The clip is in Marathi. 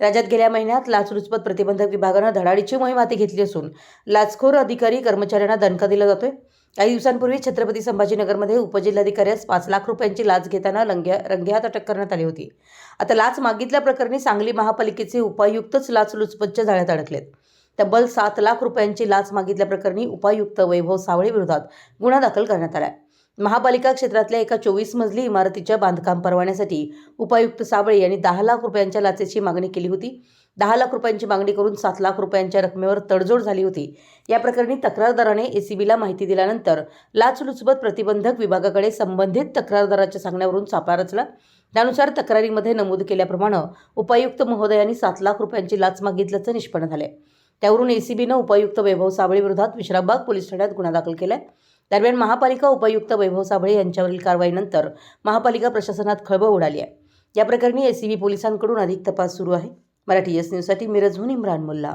राज्यात गेल्या महिन्यात लाचलुचपत प्रतिबंधक विभागानं धडाडीची मोहीम हाती घेतली असून लाचखोर अधिकारी कर्मचाऱ्यांना दणका दिला जातोय. काही दिवसांपूर्वी छत्रपती संभाजीनगरमध्ये उपजिल्हाधिकाऱ्यास पाच लाख रुपयांची लाच घेताना रंग्या रंगेहात अटक करण्यात आली होती. आता लाच मागितल्या प्रकरणी सांगली महापालिकेचे उपायुक्तच लाचलुचपतच्या जाळ्यात अडकलेत. तब्बल सात लाख रुपयांची लाच मागितल्याप्रकरणी उपायुक्त वैभव सावळे विरोधात गुन्हा दाखल करण्यात आला आहे महापालिका क्षेत्रातल्या एका चोवीस मजली इमारतीच्या बांधकाम परवान्यासाठी उपायुक्त साबळे यांनी दहा लाख रुपयांच्या लाचेची मागणी केली होती. दहा लाख रुपयांची मागणी करून सात लाख रुपयांच्या रकमेवर तडजोड झाली होती. या प्रकरणी तक्रारदाराने एसीबीला माहिती दिल्यानंतर लाचलुचपत प्रतिबंधक विभागाकडे संबंधित तक्रारदाराच्या सांगण्यावरून सापळा रचला. त्यानुसार तक्रारीमध्ये नमूद केल्याप्रमाणे उपायुक्त महोदयांनी सात लाख रुपयांची लाच मागितल्याचं निष्पन्न झाले त्यावरून एसीबीनं उपायुक्त वैभव साबळे विरोधात विश्रामबाग पोलीस ठाण्यात गुन्हा दाखल केलाय. दरम्यान महापालिका उपायुक्त वैभव साबळे यांच्यावरील कारवाईनंतर महापालिका प्रशासनात खळबळ उडाली आहे. या प्रकरणी एसीबी पोलिसांकडून अधिक तपास सुरू आहे. मराठी एस न्यूजसाठी मिरजहून इम्रान मुल्ला.